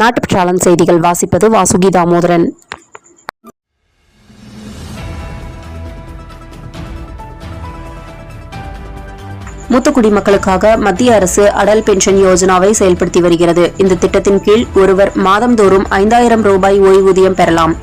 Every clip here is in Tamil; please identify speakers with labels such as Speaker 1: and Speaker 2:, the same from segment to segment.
Speaker 1: நாட்டுப்பற்றாளன் செய்திகள் வாசிப்பது வாசுகி தாமோதரன் மூத்த குடிமக்களுக்காக மத்திய அரசு அடல் பென்ஷன் யோஜனாவை செயல்படுத்தி வருகிறது. இந்த திட்டத்தின் கீழ் ஒருவர் மாதந்தோறும் ஐந்தாயிரம் ரூபாய் ஓய்வூதியம் பெறலாம்.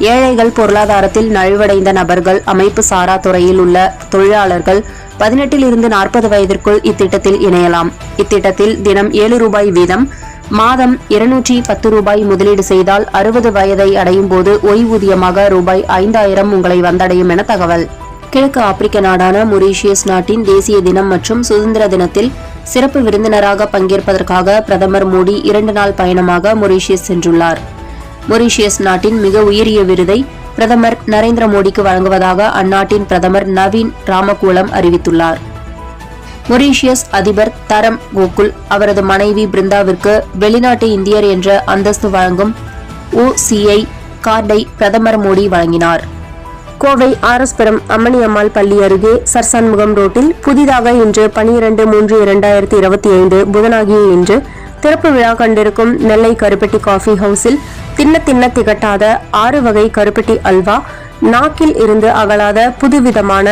Speaker 1: ஏழைகள் பொருளாதாரத்தில் நலிவடைந்த நபர்கள் அமைப்பு சாரா துறையில் உள்ள தொழிலாளர்கள் பதினெட்டில் இருந்து நாற்பது வயதிற்குள் இத்திட்டத்தில் இணையலாம். இத்திட்டத்தில் தினம் ஏழு ரூபாய் வீதம் மாதம் இருநூற்றி பத்து ரூபாய் முதலீடு செய்தால் அறுபது வயதை அடையும் போது ஓய்வூதியமாக ரூபாய் ஐந்தாயிரம் உங்களை வந்தடையும் என தகவல். கிழக்கு ஆப்பிரிக்க நாடான மொரீஷியஸ் நாட்டின் தேசிய தினம் மற்றும் சுதந்திர தினத்தில் சிறப்பு விருந்தினராக பங்கேற்பதற்காக பிரதமர் மோடி இரண்டு நாள் பயணமாக மொரீஷியஸ் சென்றுள்ளார். மொரீஷியஸ் நாட்டின் மிக உயரிய விருதை பிரதமர் நரேந்திர மோடிக்கு வழங்குவதாக அந்நாட்டின் பிரதமர் நவீன் ராமகூலம் அறிவித்துள்ளார். மொரீஷியஸ் அதிபர் தரம் கோகுல் அவரது மனைவி பிருந்தாவிற்கு வெளிநாட்டு இந்தியர் என்ற அந்தஸ்து வழங்கும் ஓசிஐ கார்டை பிரதமர் மோடி வழங்கினார். கோவை ஆரஸ்புரம் அம்மணி அம்மாள் பள்ளி அருகே சர்சன்முகம் ரோட்டில் புதிதாக இன்று பனிரெண்டு மூன்று இரண்டாயிரத்தி இருபத்தி ஐந்து புதனாகிய இன்று திறப்பு விழா கண்டிருக்கும் நெல்லை கருப்பட்டி காஃபி ஹவுஸில் தின்ன தின்ன திகட்டாத ஆறு வகை கருப்பட்டி அல்வா நாக்கில் இருந்து அகலாத புதுவிதமான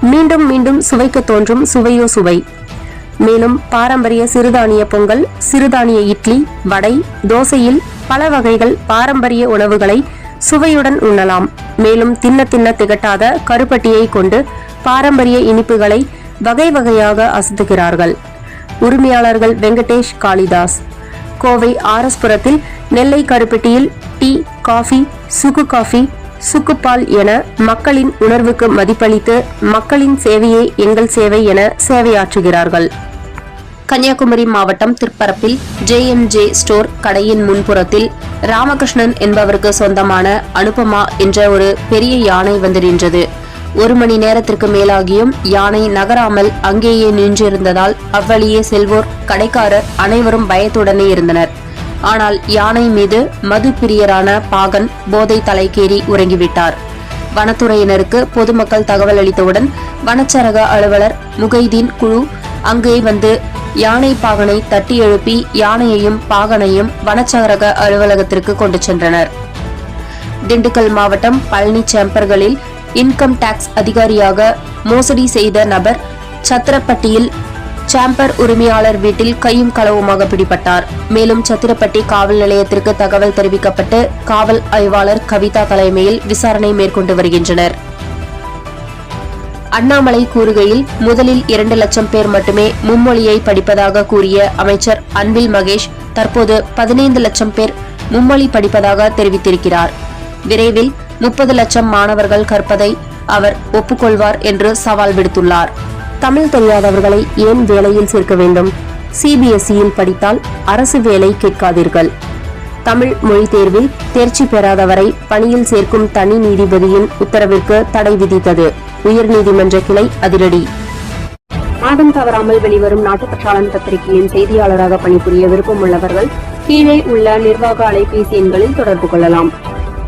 Speaker 1: மீண்டும் மீண்டும் சுவைக்க தோன்றும் சுவையோ சுவை. மேலும் பாரம்பரிய சிறுதானிய பொங்கல் சிறுதானிய இட்லி வடை தோசையில் பல வகைகள் பாரம்பரிய உணவுகளை சுவையுடன் உண்ணலாம். மேலும் தின்ன தின்ன திகட்டாத கருப்பட்டியை கொண்டு பாரம்பரிய இனிப்புகளை வகை வகையாக அசத்துகிறார்கள். உரிமையாளர்கள் வெங்கடேஷ் காளிதாஸ். கோவை ஆரஸ்புரத்தில் நெல்லை கருப்பட்டியில் டீ காஃபி சுக்கு காஃபி சுக்குப்பால் என மக்களின் உணர்வுக்கு மதிப்பளித்து மக்களின் சேவையே எங்கள் சேவை என சேவையாற்றுகிறார்கள். கன்னியாகுமரி மாவட்டம் திருப்பரப்பில் ஜே எம் ஜே ஸ்டோர் கடையின் முன்புறத்தில் ராமகிருஷ்ணன் என்பவருக்கு சொந்தமான அனுபமா என்ற ஒரு பெரிய யானை வந்து நின்றது. ஒரு மணி நேரத்திற்கு மேலாகியும் யானை நகராமல் அங்கேயே நின்றிருந்ததால் அவ்வழியே செல்வோர் கடைக்காரர் அனைவரும் பயத்துடனே இருந்தனர். ஆனால் யானை மீது மது பிரியரான பாகன் போதை தலைக்கேறி உறங்கிவிட்டார். வனத்துறையினருக்கு பொதுமக்கள் தகவல் அளித்தவுடன் வனச்சரக அலுவலர் முகைதீன் குழு அங்கே வந்து யானை பாகனை தட்டி எழுப்பி யானையையும் பாகனையும் வனச்சரக அலுவலகத்திற்கு கொண்டு சென்றனர். திண்டுக்கல் மாவட்டம் பழனி சேம்பர்களில் இன்கம் டாக்ஸ் அதிகாரியாக மோசடி செய்த நபர் சத்திரப்பட்டியில் சாம்பர் உரிமையாளர் வீட்டில் கையும் களவுமாக பிடிபட்டார். மேலும் சத்திரப்பட்டி காவல் நிலையத்திற்கு தகவல் தெரிவிக்கப்பட்டு காவல் ஆய்வாளர் கவிதா தலைமையில் விசாரணை மேற்கொண்டு வருகின்றனர். அண்ணாமலை கூறுகையில் முதலில் இரண்டு லட்சம் பேர் மட்டுமே மும்மொழியை படிப்பதாக கூறிய அமைச்சர் அன்பில் மகேஷ் தற்போது பதினைந்து லட்சம் பேர் மும்மொழி படிப்பதாக தெரிவித்திருக்கிறார். விரைவில் முப்பது லட்சம் மாணவர்கள் கற்பதை அவர் ஒப்புக்கொள்வார் என்று சவால் விடுத்துள்ளார். தமிழ் தெரியாதவர்களை ஏன் வேலையில் சேர்க்க வேண்டும்? சிபிஎஸ்இயில் படித்தால் அரசு வேலை கேட்காதீர்கள். தமிழ் மொழி தேர்வில் தேர்ச்சி பெறாதவரை பணியில் சேர்க்கும் தனி நீதிபதியின் உத்தரவிற்கு தடை விதித்தது. உயர்நீதிமன்ற கிளை அதிரடி. மாதம் தவறாமல் வெளிவரும் நாட்டுப்பற்றாளன் பத்திரிகையின் செய்தியாளராக பணிபுரிய விருப்பம் உள்ளவர்கள் கீழே உள்ள நிர்வாக அலைபேசி எண்களில் தொடர்பு கொள்ளலாம்.